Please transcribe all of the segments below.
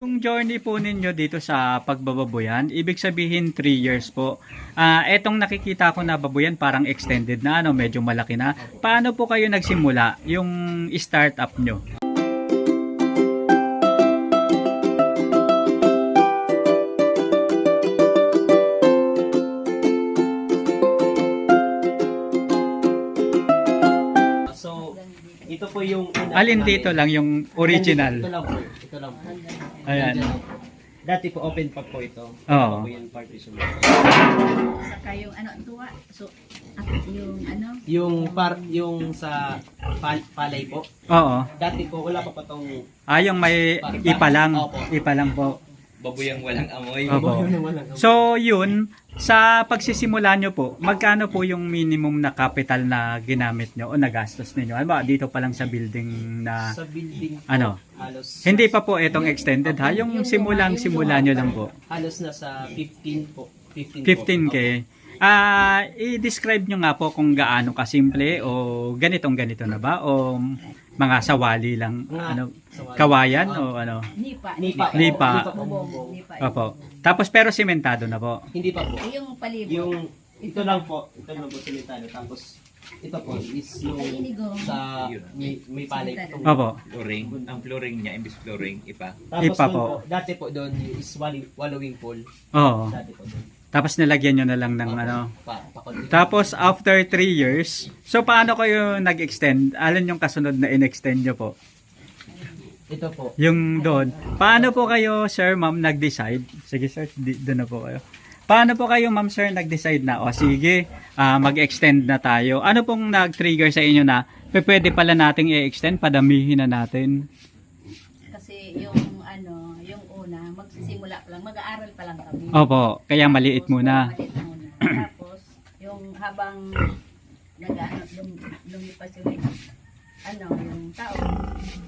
Yung journey po ninyo dito sa pagbababoyan, ibig sabihin 3 years po. Ah, etong nakikita ko na baboyan parang extended na ano, medyo malaki na. Paano po kayo nagsimula yung startup nyo? Alin dito lang yung original? Ito lang po. Ito lang po. Ayan. Dati po open pa po ito. Oo. Ito po yung partition. Saka yung ano, tuwa. So, at yung ano, Yung par yung sa pal- palay po. Oo. Dati po wala pa pa tong Ah, yung may ipa lang. Opo. Ipa lang po. Baboyang walang amoy. Opo. So, yun, sa pagsisimula nyo po, magkano po yung minimum na capital na ginamit nyo o nagastos ninyo? Ano ba, dito pa lang sa building na, sa building po, ano? halos Hindi pa po itong extended ha, yung simulang simula nyo lang po. halos na sa 15 po. 15 15k. Ah, i-describe nyo nga po kung gaano kasimple o ganitong ganito na ba o mga sawali lang Mga ano sawali. kawayan o ano. nipa. Nipa. Nipa. po. Bubong, nipa. Opo. Tapos pero simentado na po. Hindi pa po. Eh, Yung palibot. Yung ito lang po, ito lang po simentado. Tapos ito po is yung sa may, may palay po. Opo. Flooring. Ang flooring niya, imbis flooring, ipa. Tapos Ipa doon po. po. dati po doon is walling, wallowing pool. Oo. Dati po doon. Tapos nilagyan nyo na lang ng ano. Pa, pa, Tapos after 3 years, so paano kayo nag-extend? Alin yung kasunod na in-extend nyo po? ito po. Yung doon. Paano po kayo, sir, ma'am, nag-decide? Sige, sir, di, doon na po kayo. Paano po kayo, ma'am, sir, nag-decide na, o sige, ah, mag-extend na tayo? Ano pong nag-trigger sa inyo na, "Pe, pwede pala nating i-extend, padamihin na natin? Kasi yung magsisimula pa lang, mag-aaral pa lang kami. Opo, kaya maliit Tapos, muna. Maliit muna. Tapos, yung habang nag-ano, lum, lumipas yung ano, yung tao,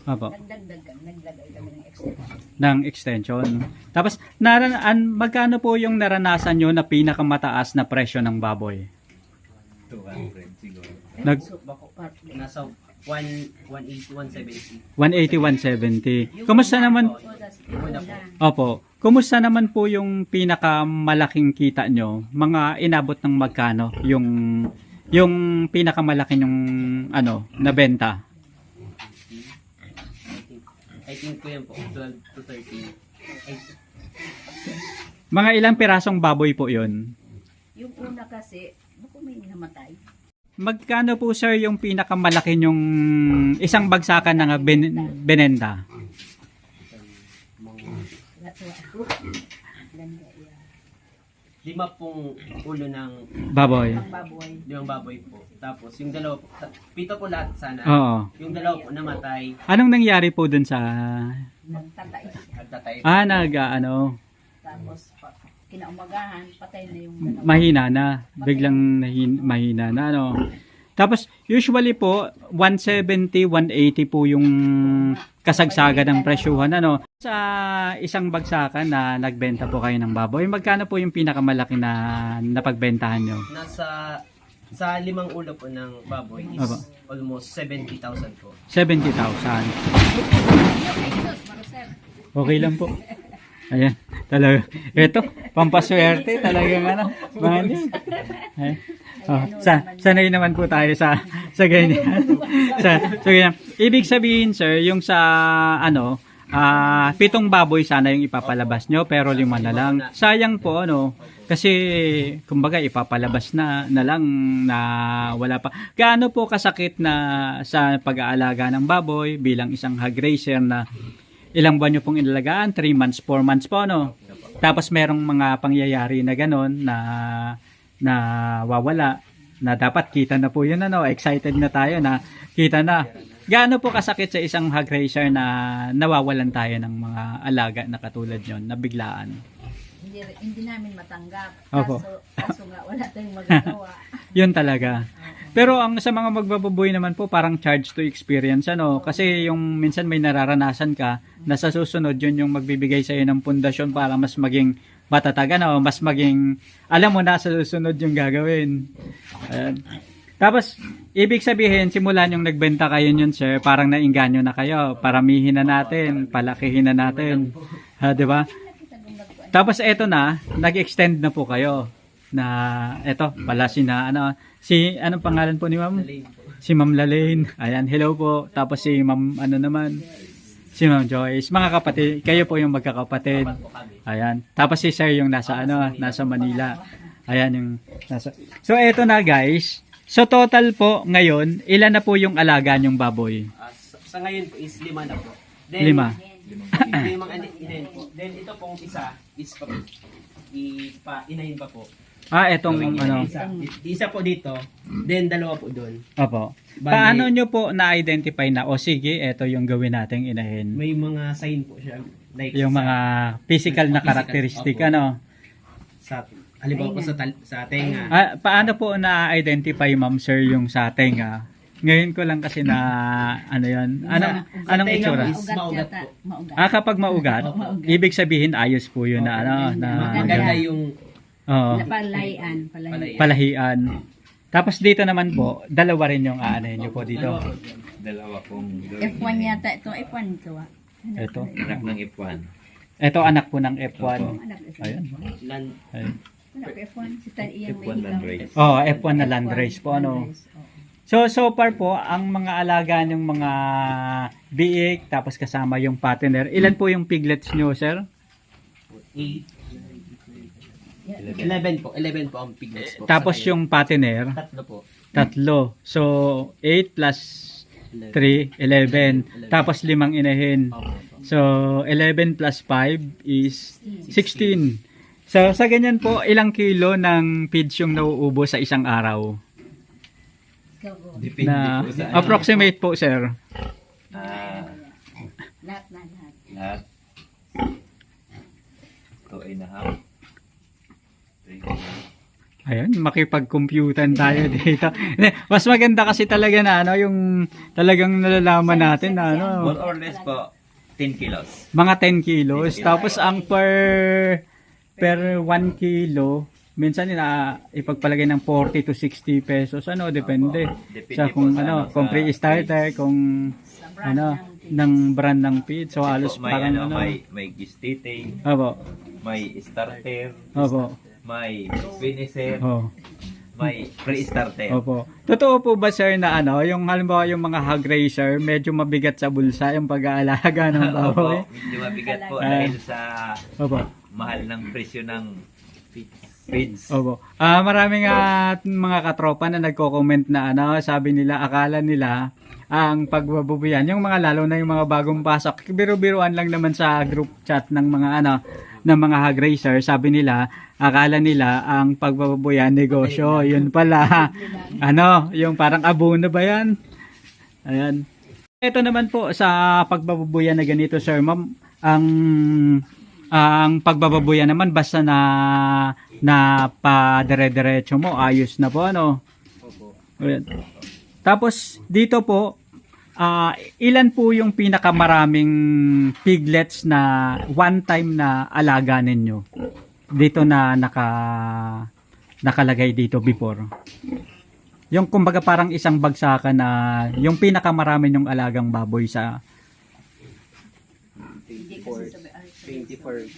Opo, nagdagdag kami, naglagay kami ng extra. ng extension. Tapos, naran an, magkano po yung naranasan nyo na pinakamataas na presyo ng baboy? 200 siguro. Nag- So, bako, part, Nasa 1, 180, 170. 180, 170. Kumusta naman? Opo. Kumusta naman po yung pinakamalaking kita nyo? Mga inabot ng magkano? Yung yung pinakamalaki yung ano, nabenta? I think, I think po yan po, 12 to 13. Ay, Mga ilang pirasong baboy po yun? Yung una kasi, bako may namatay. Magkano po sir yung pinakamalaki yung isang bagsakan ng ben, benenda? Lima pong ulo ng Baboy. Baboy. limang baboy po. Tapos yung dalawa po, ta- pito po lahat sana. Oo. Yung dalawa po namatay, Anong nangyari po dun sa Nagtatay. nagtatay. ah nag ah, ano Tapos, kinaumagahan, patay na yung dalawa. mahina na biglang nahin, mahina na ano tapos usually po 170 180 po yung kasagsagan ng presyuhan ano sa isang bagsakan na nagbenta po kayo ng baboy magkano po yung pinakamalaki na napagbentahan nyo Nasa sa limang ulo po ng baboy is Aba. almost 70,000 po. 70,000 Jesus, Maricel. okay lang po ayan talaga eto pampaswerte talagang ano mga hindi Ayan. Oh, sa sanay naman po tayo sa sa ganyan. sa so ganyan. Ibig sabihin sir, yung sa ano, ah pitong baboy sana yung ipapalabas nyo pero lima na lang. Sayang po ano kasi kumbaga ipapalabas na na lang na wala pa. Gaano po kasakit na sa pag-aalaga ng baboy bilang isang hog raiser na ilang buwan nyo pong inalagaan? 3 months, 4 months po, no? Tapos merong mga pangyayari na ganon na na wawala na dapat kita na po yun ano excited na tayo na kita na gaano po kasakit sa isang hog raiser na nawawalan tayo ng mga alaga na katulad yon na biglaan Hindi, hindi namin matanggap. Opo. Kaso, kaso nga, wala tayong magagawa. yun talaga pero ang sa mga magbababoy naman po parang charge to experience ano kasi yung minsan may nararanasan ka na sa susunod yun yung magbibigay sa iyo ng pundasyon para mas maging matatag ano mas maging alam mo na sa susunod yung gagawin Ayan. Tapos, ibig sabihin, simulan yung nagbenta kayo yun, sir, parang nainganyo na kayo. Paramihin na natin, palakihin na natin. Ha, di ba? Tapos eto na, nag-extend na po kayo na eto pala si na ano si anong pangalan po ni Ma'am? Si Ma'am Lalaine. Ayan, hello po. Tapos si Ma'am ano naman? Si Ma'am Joyce. Mga kapatid, kayo po yung magkakapatid. Ayan. Tapos si Sir yung nasa ano, nasa Manila. Ayan yung nasa. So eto na guys. So total po ngayon, ilan na po yung alaga yung baboy? Ah, sa, sa ngayon po is lima na po. Lima. limang ani- inahin po. Then ito pong isa is pa, ipa, inahin pa po. Ah, etong ano. Isa, isa po dito, then dalawa po doon. Opo. Bali- Paano nyo po na-identify na, o sige, eto yung gawin nating inahin? May mga sign po siya. Like Yung sa- mga physical na Physical, karakteristik, opo. ano? sa halimbawa po sa tal- sa tenga. Ah, paano po na-identify, ma'am sir, yung sa tenga? Ngayon ko lang kasi na, ano yan? Anong, Sa- sa anong tenga itsura? is- maugat po. Maugat. Ah, kapag maugat, Maugat. ibig sabihin ayos po yun na, ano, na, Maganda yung Oo. Palayan. Palayan. Palayan. palahian. Tapos dito naman po, dalawa rin yung aanahin nyo po dito. Dalawa po. Dalawa pong F1 yata ito. F1 ito ah. Ito. Anak ng F1. Ito anak po ng F1. Anak F1. Ayun. Land, Ayun. Anak F1. Si Tan Iyang F1 land race. Oh, F1 na land race po ano. So so far po ang mga alaga ng mga biik tapos kasama yung partner. Ilan po yung piglets nyo, sir? 8, 11 po. 11 po ang piglets po. Tapos Sa yung partner, ngayon, tatlo po. tatlo. So 8 plus 3, 11. Tapos limang inahin. Opo. So 11 plus 5 is 16. So sa ganyan po, ilang kilo ng feeds yung nauubo sa isang araw? Ikaw. Depende Na po sa ano. approximate po, sir. Ah, Lahat na lahat. lahat. Two and a Ayun, makipag-computan tayo dito. Mas maganda kasi talaga na ano, yung talagang nalalaman natin na ano, More or less po, 10 kilos. mga 10 kilos. Tapos ang per per 1 kilo, minsan na ipagpalagay ng 40 to 60 pesos. Ano, depende. Depende Sa kung ano, ano, kung pre-starter, kung ano, ng ng brand ng feed. So halos may parang ano, ano. may may gistite, Opo. may starter, Opo. May finisher, Oh. may pre-starter. Opo. Totoo po ba sir na ano, yung halimbawa yung mga hog racer, medyo mabigat sa bulsa yung pag-aalaga ng baboy? Opo, medyo mabigat po Ah. dahil sa Opo. mahal ng presyo ng feeds. Opo. Ah, maraming ah, mga katropa na nagko-comment na ano, sabi nila akala nila ang pagbabubuyan, yung mga lalo na yung mga bagong pasok, biro-biruan lang naman sa group chat ng mga ano, ng mga hog racer, sabi nila, akala nila ang pagbabubuyan negosyo, yun pala. ano, yung parang abono ba yan? Ayan. Ito naman po sa pagbababuyan na ganito, sir, ma'am, ang ang pagbababuyan naman basta na na pa dire-diretso mo, ayos na po ano. Opo. Ayan. Tapos dito po ah, ilan po yung pinakamaraming piglets na one time na alaga ninyo? Dito na naka nakalagay dito before. Yung kumbaga parang isang bagsakan na yung pinakamarami yung alagang baboy sa 24, 24,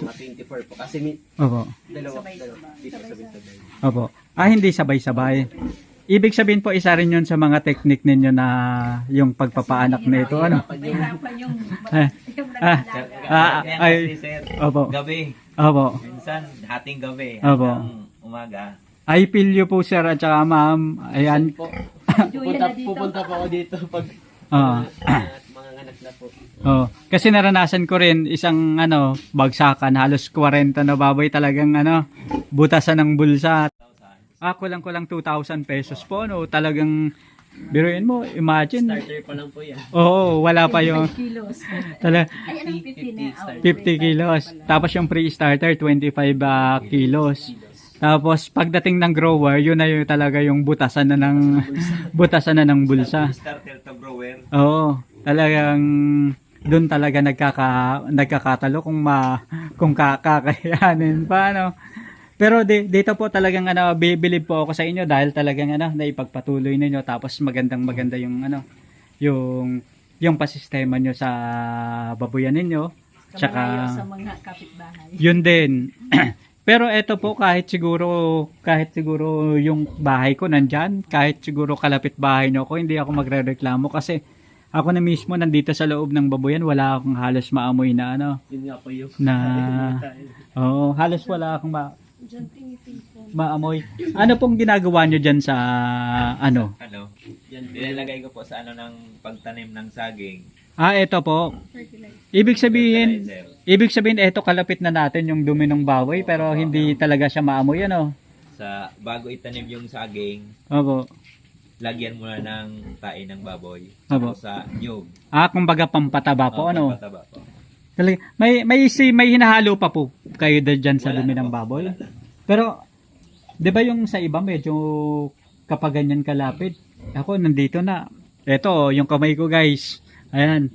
mga 24 po. Kasi may, Opo. dalawa, dalawa, dito sabay-sabay. Opo. Ah, hindi sabay-sabay. Ibig sabihin po, isa rin yun sa mga technique ninyo na yung pagpapaanak na ito. Ano? Mahirapan yung Ah, yung ah. Ah, ay. Opo. gabi. Opo. Minsan, hating gabi. Opo. Hanggang umaga. I feel you po, sir, at saka ma'am. Ayan. Po, pupunta, pupunta po ako dito pag Ah. at mga anak na po. Oh, kasi naranasan ko rin isang ano, bagsakan, halos 40 na baboy talagang ano, butasan ng bulsa. Ah, kulang-kulang 2,000 pesos po, no? Talagang, biruin mo, imagine. Starter pa lang po yan. Oo, wala pa yung, 5 kilos. tala, Ay, anong 50 na? 50 Oh, 50 kilos. Tapos yung pre-starter, 25 ah, kilos. Tapos pagdating ng grower, yun na yung talaga yung butasan na ng butasan na ng bulsa. Starter to grower. Oo, talagang doon talaga nagkaka nagkakatalo kung ma kung kakakayanin pa no. Pero di, dito po talagang ano, bibilib po ako sa inyo dahil talagang ano, naipagpatuloy ninyo tapos magandang maganda yung ano, yung yung pasistema nyo sa babuyan ninyo. Tsaka, sa mga kapitbahay. yun din. Pero eto po, kahit siguro, kahit siguro yung bahay ko nandyan, kahit siguro kalapit bahay nyo ako, hindi ako magre-reklamo kasi ako na mismo nandito sa loob ng baboyan, wala akong halos maamoy na ano, Yun nga po yung na, oo, halos wala akong ma, maamoy. Ano pong ginagawa nyo dyan sa, ano? Ano? Yan. Nilalagay ko po sa ano ng pagtanim ng saging. Ah, eto po. Ibig sabihin, ibig sabihin, eto kalapit na natin yung dumi ng baboy, pero hindi talaga siya maamoy, ano? Sa bago itanim yung saging, Opo. lagyan mo na ng tae ng baboy. Opo. Sa nyug. Ah, kumbaga pampataba po, Oh, ano? pagpataba po. Talaga, may may si may hinahalo pa po kayo diyan sa Wala dumi ng baboy. Pero 'di ba yung sa iba medyo kapag ganyan kalapit, ako nandito na. Ito, yung kamay ko, guys. Ayan.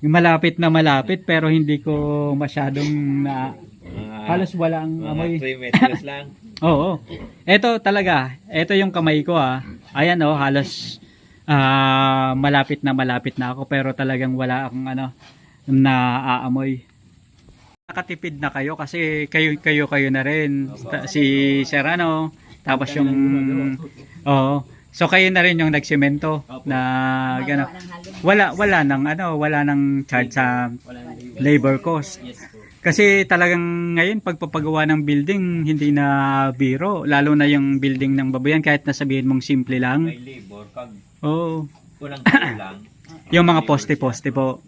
Yung malapit na malapit pero hindi ko masyadong na Mga, halos wala ang mga amoy. 3 meters lang. Oo. Ito talaga. Ito yung kamay ko ah. Ayan oh, halos ah, malapit na malapit na ako pero talagang wala akong ano na aamoy. Nakatipid na kayo kasi kayo kayo kayo na rin. Ta- si Serrano tapos yung Oo. So kayo na rin yung nagsemento na gano. Wala wala nang ano, wala nang charge sa Walang labor cost. Yes po. Kasi talagang ngayon pagpapagawa ng building hindi na biro, lalo na yung building ng babayan kahit nasabihin mong simple lang. May labor. Kag Oo. unang tayo lang. Yung mga poste-poste po.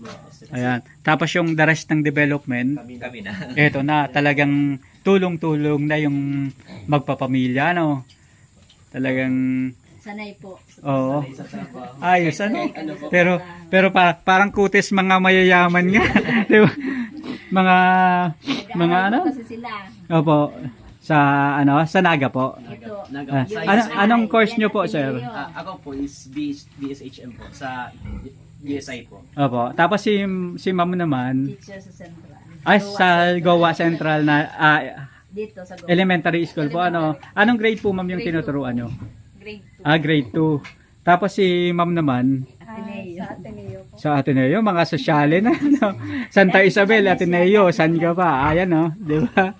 Ayan. Tapos yung the rest ng development, Kami na. eto na talagang tulong-tulong na yung magpapamilya no. Talagang Sanay po. oo. Sa trabaho. Ayos ano. Ano po? Pero pero pa, parang kutis mga mayayaman nga, 'di ba? Mga mga ano? Kasi sila. Opo. Sa ano, sa Naga po. Ito. Nag- Ah, sa- ano, anong course nyo po, sir? Ah, ako po is BS, BSHM po sa DSI po. Opo. Tapos si si Ma'am naman Teacher sa Central. ay sa Goa Central na ah, Dito sa Goa. elementary school po ano. Anong grade po Ma'am yung Grade two. tinuturuan nyo? Grade 2. Ah, grade 2. Tapos si Ma'am naman Ateneo. sa Ateneo po. sa Ateneo, mga sosyale na no? Santa Isabel, Ateneo, san ka pa? Ayan no, 'di ba?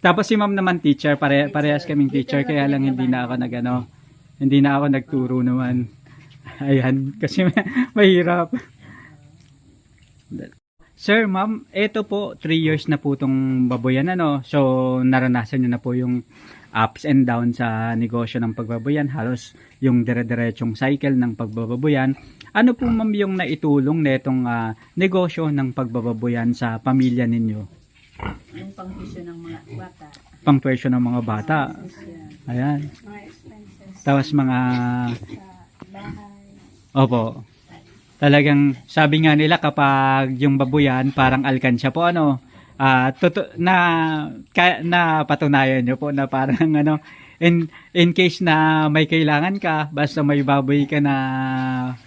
Tapos si Ma'am naman teacher, pare parehas kaming teacher kaya lang hindi na ako nagano. Hindi na ako nagturo naman. Ayan, kasi mahirap. Sir, ma'am, eto po, 3 years na po itong baboyan, ano? So, naranasan nyo na po yung ups and downs sa negosyo ng pagbaboyan, halos yung dire-diretsong cycle ng pagbababoyan. Ano po, ma'am, yung naitulong na itong ah, negosyo ng pagbababoyan sa pamilya ninyo? Yung pang-tuition ng mga bata. Pang ng mga bata. Ayan. Mga expenses Tapos mga, sa bahay. Opo, talagang sabi nga nila kapag yung baboyan parang alkansya po ano, ah toto, na, ka, na patunayan nyo po na parang ano, in, in case na may kailangan ka, basta may baboy ka na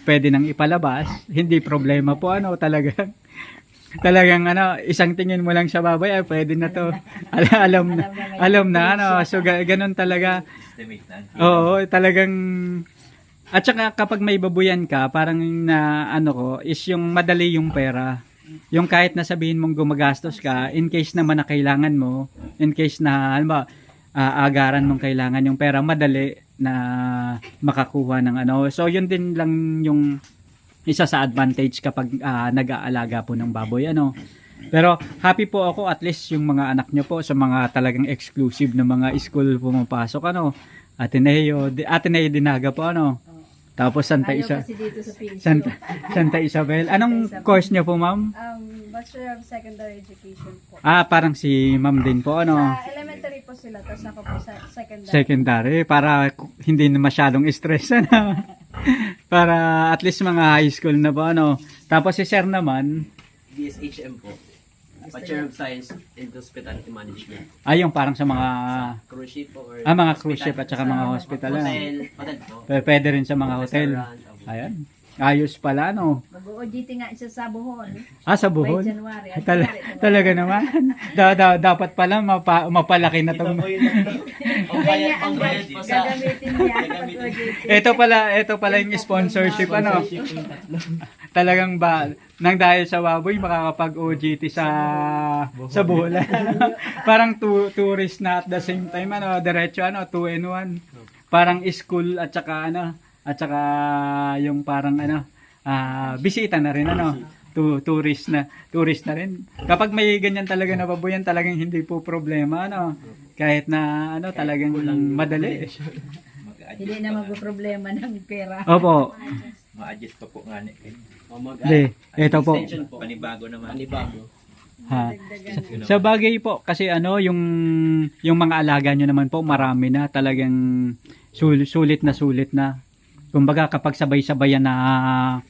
pwede nang ipalabas, hindi problema po ano, talagang talagang ano, isang tingin mo lang sa baboy, ay pwede na to. Alam, alam na, alam na ano, so ga- ganun talaga. Oo, talagang at saka kapag may babuyan ka, parang na ano ko, is yung madali yung pera. Yung kahit na sabihin mong gumagastos ka, in case naman na kailangan mo, in case na, alam ba, ah, agaran mong kailangan yung pera, madali na makakuha ng ano. So, yun din lang yung isa sa advantage kapag ah, nag-aalaga po ng baboy, ano. Pero happy po ako at least yung mga anak nyo po sa mga talagang exclusive na mga school pumapasok, ano. Ateneo, Ateneo Dinaga po, ano. Tapos Santa Ayaw Isa, kasi dito sa PSU. Santa, Santa Isabel. Anong course niyo po, ma'am? Um, Bachelor of Secondary Education po. Ah, parang si ma'am din po, ano. Sa elementary po sila, tapos ako po sa secondary. Secondary, para ku- hindi na masyadong stress, ano. para at least mga high school na po, ano. Tapos si sir naman, BSHM po. Bachelor of Science in Hospitality Management. ay yung parang sa mga, Cruise ship po or ah, mga cruise ship at saka mga hospital, ano. Hotel, hotel po. P- Pwede rin sa mga hotel. Restaurant. Ayan. Ayos pala, no. Mag-OJT nga isa sa Bohol. Ah, sa By. January. Ay, January, talaga naman. Da, da, dapat pala mapa, mapalaki na Ito tong po yung ang Yan bayad, nga ang po sa gagamitin niya pag OJT. Ito pala, ito pala yung sponsorship ano. sponsorship po yung tatlo. Talagang ba nang dahil sa baboy makakapag-OGT sa sa bola. Parang tu, tourist na at the same time ano, diretso ano, two in one. Parang school at saka ano, at saka yung parang ano, ah bisita na rin ano. Tu, tourist na, tourist na rin. Kapag may ganyan talaga na baboyan, talagang hindi po problema ano. Kahit na ano, talagang madali. Hindi na magpo-problema ng pera. Opo. Ma-adjust pa po nga ni Hindi, ito po. extension po. Panibago naman. Panibago. Ha. Sa bagay po, kasi ano, yung, yung mga alaga nyo naman po, marami na. Talagang sul- sulit na sulit na. Kumbaga, kapag sabay-sabay na,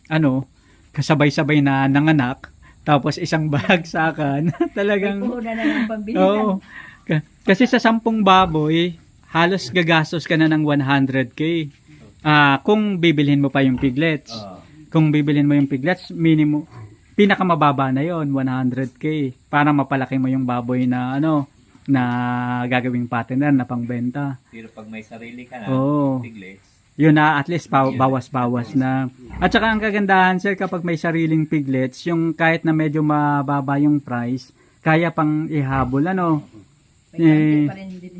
ano, kasabay-sabay na nanganak, tapos isang bagsakan, talagang, Puhunan na ng pambili. oo. Ka- kasi sa sampung baboy, halos gagastos ka na ng 100k. Ah, kung bibilhin mo pa yung piglets Ah, kung bibilin mo yung piglets, minimum, pinakamababa na yon 100k para mapalaki mo yung baboy na ano na gagawing partner na pangbenta. pero pag may sarili ka na, Oo. piglets, Yun na at least bawas-bawas na. At saka ang kagandahan sir kapag may sariling piglets, yung kahit na medyo mababa yung price, kaya pang ihabol ano, Eh, konti pa rin din.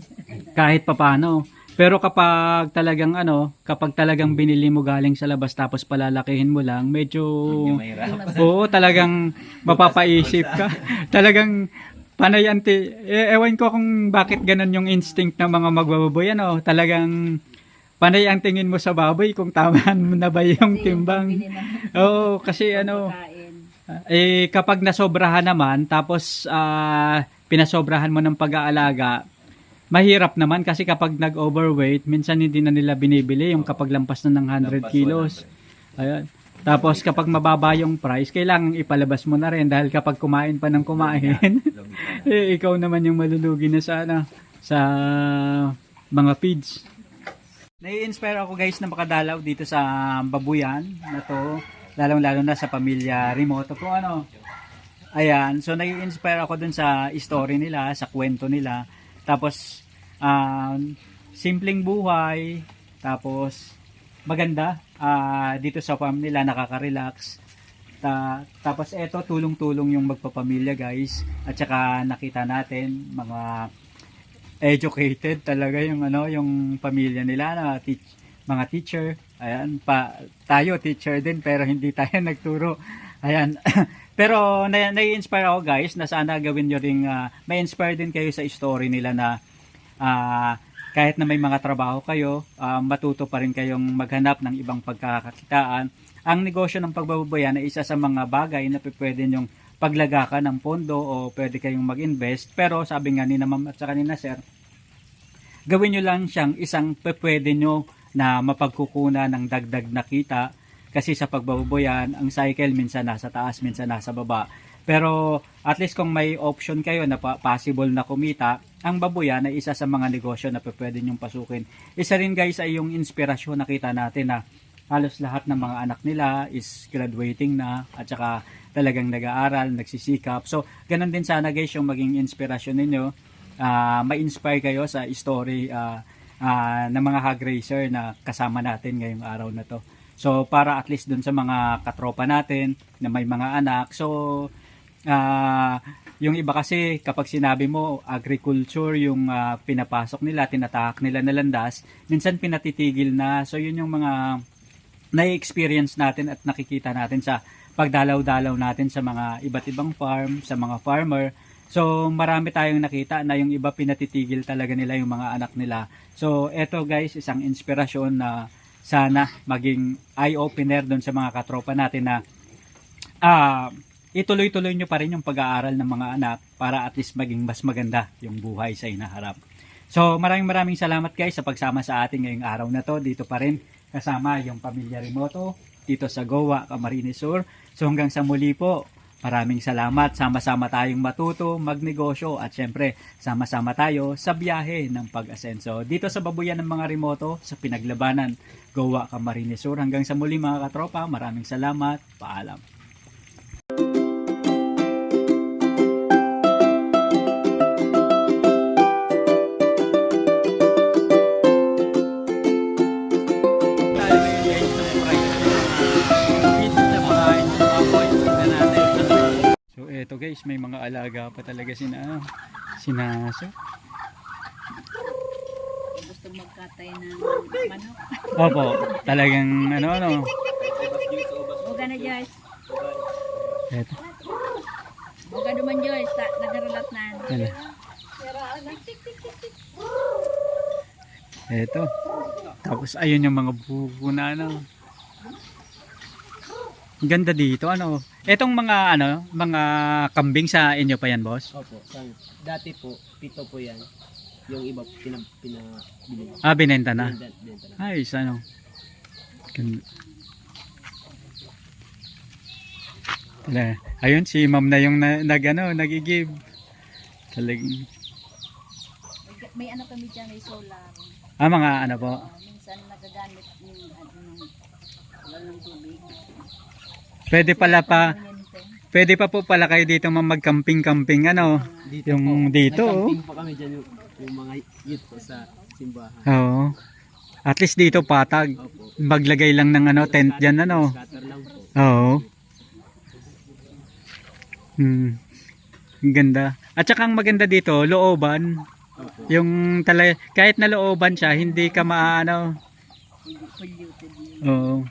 kahit papano. Pero kapag talagang ano, kapag talagang binili mo galing sa labas tapos palalakihin mo lang, medyo. Oo, talagang mapapaisip ka. talagang panay anti eh, ewan ko kung bakit ganun yung instinct ng mga magbababoy ano, talagang panay ang tingin mo sa baboy kung tama mo na ba yung Kasi timbang. Oo, kasi ano, eh kapag nasobrahan naman tapos ah, pinasobrahan mo ng pag-aalaga, mahirap naman kasi kapag nag-overweight, minsan hindi na nila binibili yung kapag lampas na ng 100 kilos. Ayun. Tapos kapag mababa yung price, kailangan ipalabas mo na rin dahil kapag kumain pa ng kumain, eh, ikaw naman yung malulugi na sa ano, sa mga feeds. Nai-inspire ako guys na makadalaw dito sa babuyan na to, lalong-lalo na sa pamilya remoto po ano. Ayan, so nai-inspire ako dun sa story nila, sa kwento nila. Tapos um, simpleng buhay, tapos maganda ah, dito sa farm nila nakaka-relax. Ta- tapos eto tulong-tulong yung magpapamilya guys. At saka nakita natin mga educated talaga yung ano yung pamilya nila na teach, mga teacher. Ayan pa tayo teacher din pero hindi tayo nagturo. Ayan. Pero na, nai-inspire ako guys na sana gawin nyo ring ah, may inspire din kayo sa story nila na ah, kahit na may mga trabaho kayo ah, matuto pa rin kayong maghanap ng ibang pagkakakitaan. Ang negosyo ng pagbabayan ay isa sa mga bagay na pwede nyong paglagakan ng pondo o pwede kayong mag-invest. Pero sabi nga ni na ma'am at saka ni sir gawin nyo lang siyang isang pwede nyo na mapagkukunan ng dagdag na kita. Kasi sa pagbababoyan, ang cycle minsan nasa taas, minsan nasa baba. Pero at least kung may option kayo na possible na kumita, ang baboyan ay isa sa mga negosyo na pwede nyong pasukin. Isa rin guys ay yung inspirasyon nakita natin na halos lahat ng mga anak nila is graduating na at saka talagang nag-aaral, nagsisikap. So, ganun din sana guys yung maging inspirasyon ninyo ah ma-inspire kayo sa story ah, ah, ng mga hog racer na kasama natin ngayong araw na to. So para at least dun sa mga katropa natin na may mga anak. So ah, yung iba kasi kapag sinabi mo agriculture yung ah, pinapasok nila, tinatahak nila na landas, minsan pinatitigil na. So yun yung mga na-experience natin at nakikita natin sa pagdalaw-dalaw natin sa mga iba't ibang farm, sa mga farmer. So, marami tayong nakita na yung iba pinatitigil talaga nila yung mga anak nila. So, eto guys, isang inspirasyon na sana maging eye-opener doon sa mga katropa natin na ah ituloy-tuloy nyo pa rin yung pag-aaral ng mga anak para at least maging mas maganda yung buhay sa inaharap. So, maraming maraming salamat guys sa pagsama sa ating ngayong araw na to. Dito pa rin kasama yung pamilya Remoto dito sa Goa, Camarines Sur. So, hanggang sa muli po, Maraming salamat. Sama-sama tayong matuto, magnegosyo at syempre sama-sama tayo sa biyahe ng pag-asenso. Dito sa babuyan ng mga remoto sa pinaglabanan, Goa, Camarines Sur. Hanggang sa muli mga katropa, maraming salamat. Paalam. Alaga pa talaga sina, ano, sinaso. Gusto magkatay ng manok. Opo, talagang ano, ano. Buga na Joyce. Eto, Buga duman Joyce. Ta, nagaralat na. ano. Eto. Tapos ayun yung mga buko na ano. Ang ganda dito, ano. Etong mga, ano, mga kambing sa inyo pa yan, boss? Opo, sang, dati po, pito po yan. Yung iba, pina, pinabili. Ah, binenta na. Benta, benta na. Ay, ano. Ganda. Tala, ayun, si ma'am na yung na, nag, ano, nagigib. Talagang, May, may ano kami dyan, may solar. ah, mga ano po. Uh, minsan nagagamit yung ano ng walang tubig. Pwede pala pa, pwede pa po pala kayo dito magkamping-kamping, ano. Dito Yung dito, oh. Po kami dyan yung, yung mga youth po sa simbahan. Oo. At least dito patag. Opo. Maglagay lang ng ano, tent dyan, ano. Scatter lang po. Oo. Hmm. Ang ganda. At saka ang maganda dito, looban. Opo. Yung tala, kahit na looban siya, hindi ka maano. Oo.